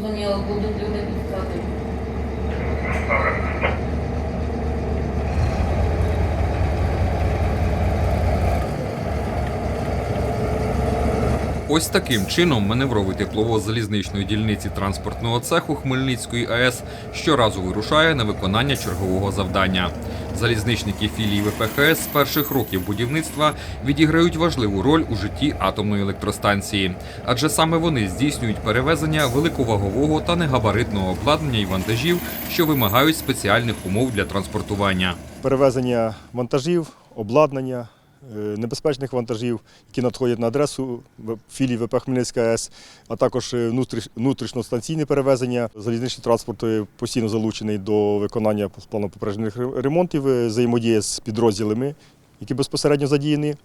Зрозуміло, будуть люди підказувати. Ось таким чином маневровий тепловоз залізничної дільниці транспортного цеху Хмельницької АЕС щоразу вирушає на виконання чергового завдання. Залізничники філії ВПХС з перших років будівництва відіграють важливу роль у житті атомної електростанції, адже саме вони здійснюють перевезення великовагового та негабаритного обладнання і вантажів, що вимагають спеціальних умов для транспортування. перевезення вантажів, обладнання, небезпечних вантажів, які надходять на адресу філії ВП Хмельницька АЕС, а також е, внутрішньостанційне перевезення. Залізничний транспорт е, постійно залучений до виконання плану попереджених ремонтів, взаємодія з підрозділами, які безпосередньо задіяні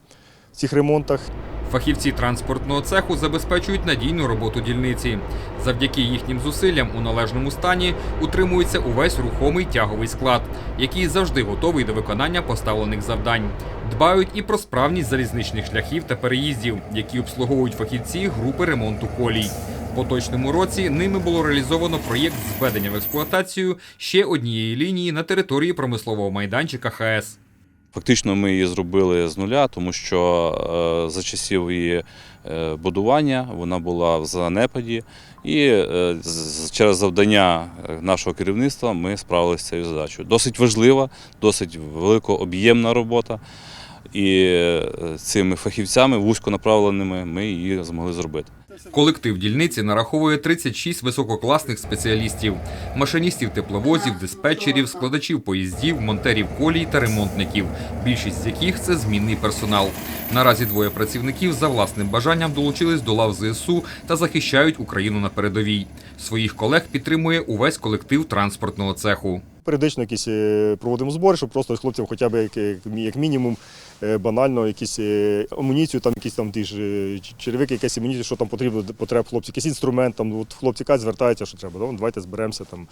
в цих ремонтах. Фахівці транспортного цеху забезпечують надійну роботу дільниці. Завдяки їхнім зусиллям у належному стані утримується увесь рухомий тяговий склад, який завжди готовий до виконання поставлених завдань. Дбають і про справність залізничних шляхів та переїздів, які обслуговують фахівці групи ремонту колій. В поточному році ними було реалізовано проєкт зведення в експлуатацію ще однієї лінії на території промислового майданчика ХАЕС. Фактично ми її зробили з нуля, тому що е, за часів її е, будування вона була в занепаді, і е, через завдання нашого керівництва ми справилися з цією задачею. Досить важлива, досить великооб'ємна робота. І цими фахівцями вузьконаправленими ми її змогли зробити. Колектив дільниці нараховує 36 висококласних спеціалістів: машиністів тепловозів, диспетчерів, складачів поїздів, монтерів колій та ремонтників. Більшість з яких це змінний персонал. Наразі двоє працівників за власним бажанням долучились до лав ЗСУ та захищають Україну на передовій. Своїх колег підтримує увесь колектив транспортного цеху. Періодично якісь е, проводимо збори, щоб просто хлопцям хоча б як, мінімум е, банально якісь е, амуніцію, там якісь там ті ж ч- черевики, якась амуніція, що там потрібно, потреб хлопців, якийсь інструмент, там от хлопці кажуть, звертаються, що треба. Ну, давайте зберемося там.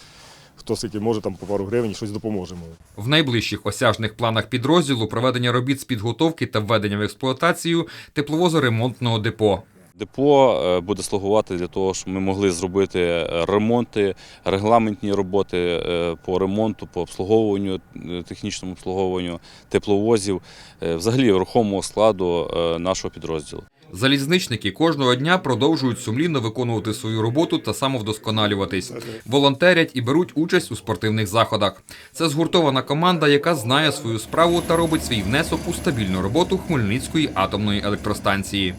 Хто скільки може там по пару гривень, щось допоможемо. В найближчих осяжних планах підрозділу проведення робіт з підготовки та введення в експлуатацію тепловозоремонтного депо. Депо е, буде слугувати для того, щоб ми могли зробити е, ремонти, регламентні роботи е, по ремонту, по обслуговуванню, технічному обслуговуванню тепловозів, взагалі рухомого складу нашого підрозділу. Залізничники кожного дня продовжують сумлінно виконувати свою роботу та самовдосконалюватись. Волонтерять і беруть участь у спортивних заходах. Це згуртована команда, яка знає свою справу та робить свій внесок у стабільну роботу Хмельницької атомної електростанції.